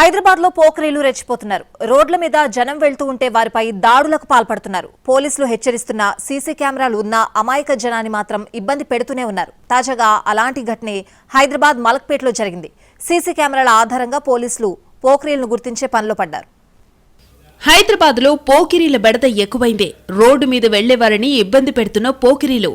హైదరాబాద్లో పోకరీలు రెచ్చిపోతున్నారు. రోడ్ల మీద జనం వెళ్తూ ఉంటే వారిపై దాడులకు పాల్పడుతున్నారు. పోలీసులు హెచ్చరిస్తున్న సీసీ కెమెరాలు ఉన్న అమాయక జనాన్ని మాత్రం ఇబ్బంది పెడుతూనే ఉన్నారు. తాజాగా అలాంటి ఘటనే హైదరాబాద్ మలక్పేటలో జరిగింది. సీసీ కెమెరాల ఆధారంగా పోలీసులు పోకరీలను గుర్తించే పనిలో పడ్డారు. హైదరాబాద్లో పోకిరీల బెడద ఎక్కువైందే. రోడ్డు మీద వెళ్ళేవారిని ఇబ్బంది పెడుతున్న పోకిరీలు.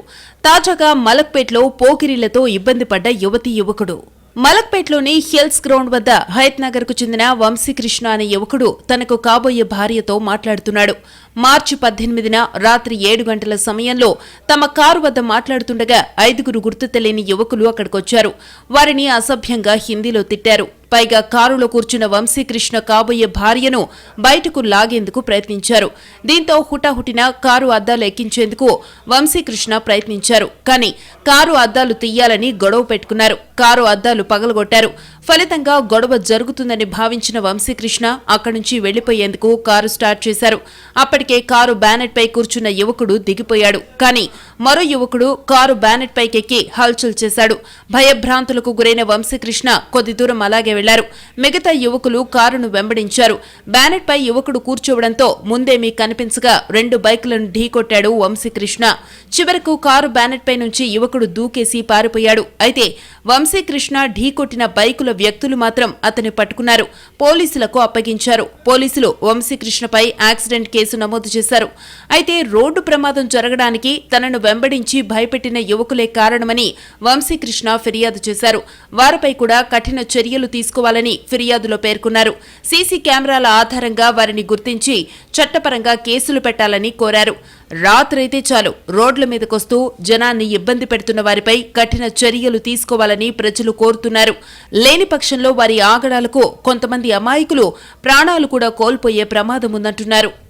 తాజాగా మలక్పేట్లో పోకిరీలతో ఇబ్బంది పడ్డ యువతీ యువకుడు. మలక్పేట్లోని హిల్స్ గ్రౌండ్ వద్ద హయత్ నగర్కు చెందిన వంశీకృష్ణ అనే యువకుడు తనకు కాబోయే భార్యతో మాట్లాడుతున్నాడు. మార్చి పద్దెనిమిదిన రాత్రి ఏడు గంటల సమయంలో తమ కారు వద్ద మాట్లాడుతుండగా ఐదుగురు గుర్తు తెలియని యువకులు అక్కడికొచ్చారు. వారిని అసభ్యంగా హిందీలో తిట్టారు. పైగా కారులో కూర్చున్న వంశీకృష్ణ కాబోయే భార్యను బయటకు లాగేందుకు ప్రయత్నించారు. దీంతో హుటాహుటిన కారు అద్దాలు ఎక్కించేందుకు వంశీకృష్ణ ప్రయత్నించారు. కానీ కారు అద్దాలు తీయాలని గొడవ పెట్టుకున్నారు. కారు అద్దాలు పగలగొట్టారు. ఫలితంగా గొడవ జరుగుతుందని భావించిన వంశీకృష్ణ అక్కడి నుంచి వెళ్ళిపోయేందుకు కారు స్టార్ట్ చేశారు. అప్పటికే కారు బ్యానెట్ పై కూర్చున్న యువకుడు దిగిపోయాడు. కానీ మరో యువకుడు కారు బ్యానెట్ పైకెక్కి హల్చల్ చేశాడు. భయభ్రాంతులకు గురైన వంశీకృష్ణ కొద్ది దూరం అలాగే వెళ్ళారు. మిగతా యువకులు కారును వెంబడించారు. బ్యానెట్ పై యువకుడు కూర్చోవడంతో ముందేమీ కనిపించగా రెండు బైకులను ఢీకొట్టాడు వంశీకృష్ణ. చివరకు కారు బ్యానెట్ పై నుంచి యువకుడు దూకేసి పారిపోయాడు. అయితే వంశీకృష్ణ ఢీకొట్టిన బైకుల వ్యక్తులు మాత్రం అతన్ని పట్టుకున్నారు. పోలీసులకు అప్పగించారు. పోలీసులు వంశీకృష్ణపై యాక్సిడెంట్ కేసు నమోదు చేశారు. అయితే రోడ్డు ప్రమాదం జరగడానికి తనను వెంబడించి భయపెట్టిన యువకులే కారణమని వంశీకృష్ణ ఫిర్యాదు చేశారు. వారిపై కూడా కఠిన చర్యలు తీసుకోవాలని ఫిర్యాదులో పేర్కొన్నారు. సీసీ కెమెరాల ఆధారంగా వారిని గుర్తించి చట్టపరంగా కేసులు పెట్టాలని కోరారు. రాత్రైతే చాలు రోడ్ల మీదకొస్తూ జనాన్ని ఇబ్బంది పెడుతున్న వారిపై కఠిన చర్యలు తీసుకోవాలని ప్రజలు కోరుతున్నారు. లేని పక్షంలో వారి ఆగడాలకు కొంతమంది అమాయకులు ప్రాణాలు కూడా కోల్పోయే ప్రమాదం ఉందంటున్నారు.